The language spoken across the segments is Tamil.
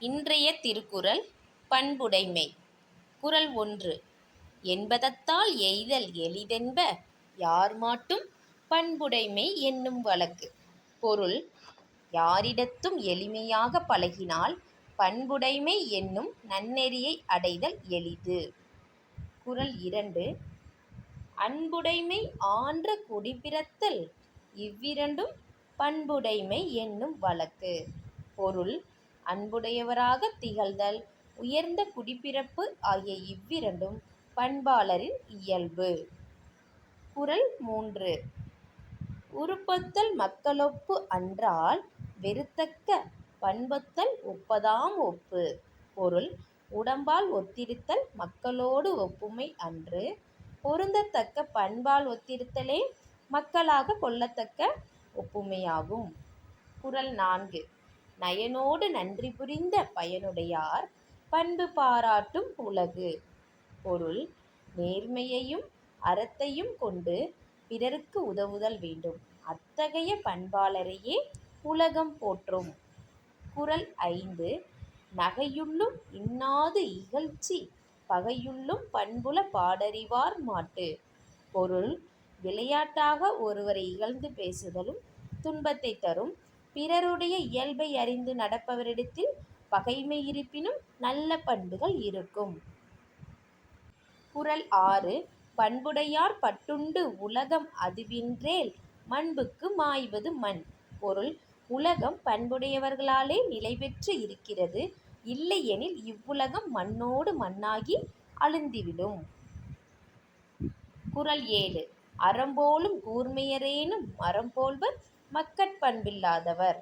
இன்றைய திருக்குறள் பண்புடைமை. குறள் ஒன்று. என்பதத்தால் எய்தல் எளிதென்ப யார் மாட்டும் பண்புடைமை என்னும் வழக்கு. பொருள் யாரிடத்தும் எளிமையாக பழகினால் பண்புடைமை என்னும் நன்னெறியை அடைதல் எளிது. குறள் இரண்டு. அன்புடைமை ஆன்ற குடிபிறத்தல் இவ்விரண்டும் பண்புடைமை என்னும் வழக்கு. பொருள் அன்புடையவராகத் திகழ்தல் உயர்ந்த குடிப்பிறப்பு ஆகிய இவ்விரண்டும் பண்பாளரின் இயல்பு. குறள் மூன்று உருப்பொத்தல் மக்களொப்பு அன்றால் வெறுத்தக்க பண்பொத்தல் ஒப்பதாம் ஒப்பு. பொருள் உடம்பால் ஒத்திருத்தல் மக்களோடு ஒப்புமை அன்று பொருந்தத்தக்க பண்பால் ஒத்திருத்தலே மக்களாகக் கொள்ளத்தக்க ஒப்புமையாகும். குறள் நான்கு நயனோடு நன்றி புரிந்த பயனுடையார் பண்பு பாராட்டும் உலகு. பொருள் நேர்மையையும் அறத்தையும் கொண்டு பிறருக்கு உதவுதல் வேண்டும். அத்தகைய பண்பாளரையே உலகம் போற்றும். குறள் ஐந்து நகையுள்ளும் இன்னாது இகழ்ச்சி பகையுள்ளும் பண்புல பாடறிவார் மாட்டு. பொருள் விளையாட்டாக ஒருவரை இகழ்ந்து பேசுதலும் துன்பத்தை தரும். பிறருடைய இயல்பை அறிந்து நடப்பவரிடத்தில் பகைமை இருப்பினும் நல்ல பண்புகள் இருக்கும். குறள் ஆறு பண்புடையார் பட்டுண்டு உலகம் அதுவின்றேல் மண்புக்கு மாய்வது மண். பொருள் உலகம் பண்புடையவர்களாலே நிலைபெற்று இருக்கிறது இல்லையெனில் இவ்வுலகம் மண்ணோடு மண்ணாகி அழுந்திவிடும் குரல் ஏழு அறம்போலும் கூர்மையரேனும் மரம் போல்வர் பண்பில்லாதவர்.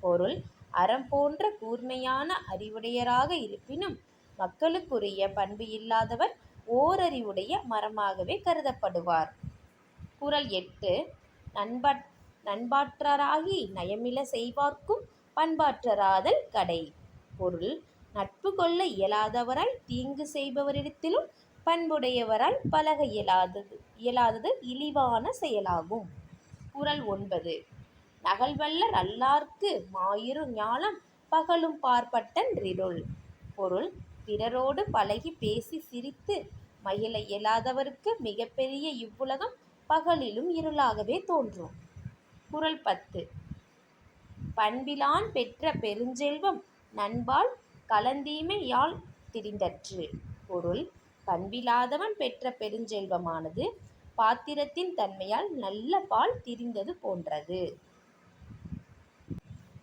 பொருள் அறம் போன்ற கூர்மையான அறிவுடையராக இருப்பினும் மக்களுக்குரிய பண்பு இல்லாதவர் ஓரறிவுடைய மரமாகவே கருதப்படுவார். குறள் எட்டு நண்பாற்றாராகி நயமில செய்வார்க்கும் பண்பாற்றாராதல் கடை. பொருள் நட்பு கொள்ள இயலாதவரால் தீங்கு செய்பவரிடத்திலும் பண்புடையவராய்ப் பழக இயலாதது இழிவான செயலாகும். குறள் ஒன்பது நகல்வல்லர் அல்லார்க்கு மாயிரு ஞாலம் பகலும் பார்ப்பட்டன் றிருள். பொருள் பிறரோடு பழகிப் பேசிச் சிரித்து மகிழ இயலாதவர்க்கு மிகப்பெரிய இவ்வுலகம் பகலிலும் இருளாகவே தோன்றும். குறள் பத்து பண்பிலான் பெற்ற பெருஞ்செல்வம் நண்பால் கலந்தீமையால் திரிந்தற்று. பொருள் பண்பிலாதவன் பெற்ற பெருஞ்செல்வமானது பாத்திரத்தின் தன்மையால் நல்ல பால் திரிந்தது போன்றது.